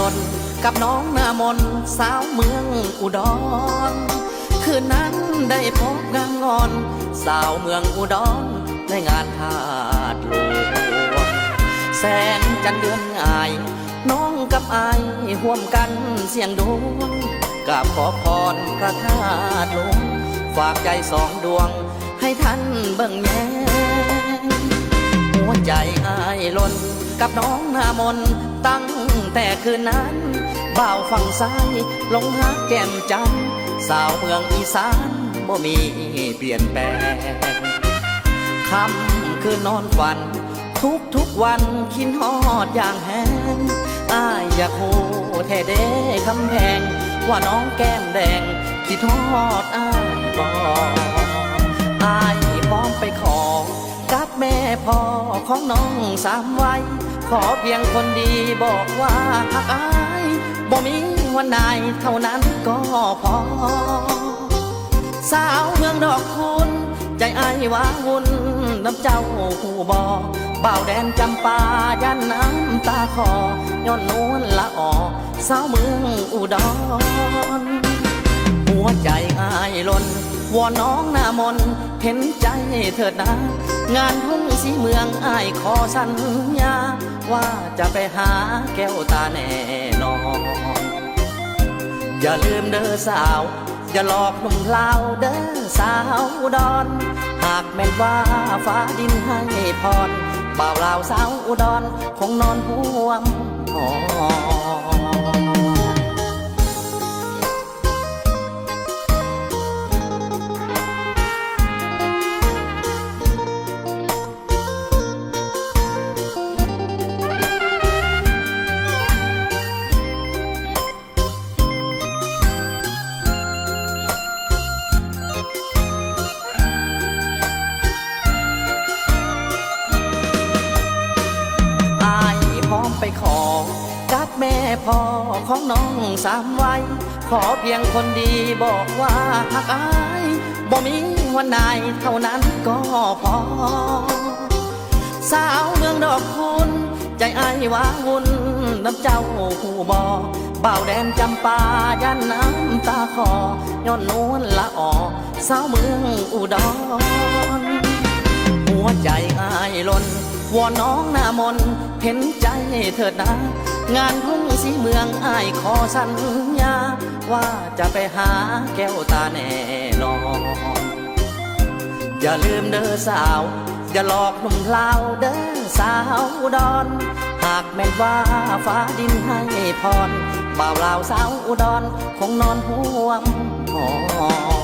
ล้นกับน้องหน้ามนสาวเมืองอุดร คืนนั้นได้พบงางอน สาวเมืองอุดรในงานทาดหลวงแสงจันทร์เดือนง่าย น้องกับอายห่วมกันเสียงดวงกับขอพรพระธาตุหลวงฝากใจสองดวงให้ท่านเบิ่งแยงหัวใจอายล้นกับน้องหน้ามนตั้ง แต่คืนนั้นบ่าวฝั่งซ้ายลงหักแก้มจันสาวเมืองอีสานบ่มีเปลี่ยนแปลงคำคือนอนฝัน ทุกทุกวันคิดฮอดอย่างแหงอ้ายอยากโหแท้เด้คำแพง ว่าน้องแก้มแดงคิดฮอดอ้ายบอกอ้ายพร้อมไปขอกับแม่พ่อของน้องสามไว้ ขอเพียงคนดีบอกว่าหักอายบ่มีวันใดเท่านั้นก็พอ สาวเมืองดอกคุณ ใจไอ้ายว้าวุ่นน้ำเจ้าหูบอเบ่าแดนจำปายันน้ำตาคอย้อนนวลละออสาวเมืองอุดร หัวใจอายล้นวอนน้องหน้ามนต์เห็นใจเถิดนะ งานทุ่งสีเมืองอายขอสัญญา ว่าจะไปหาแก้วตาแน่นอน อย่าลืมเด้อสาว อย่าหลอกหนุ่มลาวเด้อสาวอุดรหากแม่นว่าฟ้าดินให้พรบ่าวลาวสาวอุดรคงนอนห่วงหออ พ่อของน้องสามไว้ ขอเพียงคนดีบอกว่าหักอายบ่มีวันใดเท่านั้นก็พอ สาวเมืองดอกคุณใจไอ้ายวาวุ่นน้ำเจ้าหูบอเบ่าแดนจำปายันน้ำตาคอย้อนนวลละออสาวเมืองอุดร หัวใจอายล้นวอนน้องหน้ามนเห็นใจเถิดนะ งานทุ่งสีเมืองอายขอสัญญา ว่าจะไปหาแก้วตาแน่นอน อย่าลืมเด้อสาว อย่าหลอกหนุ่มลาวเด้อสาวดอุดรหากแม่นว่าฟ้าดินให้พรบ่าวลาวสาวอุดรคงนอนห่วงหอ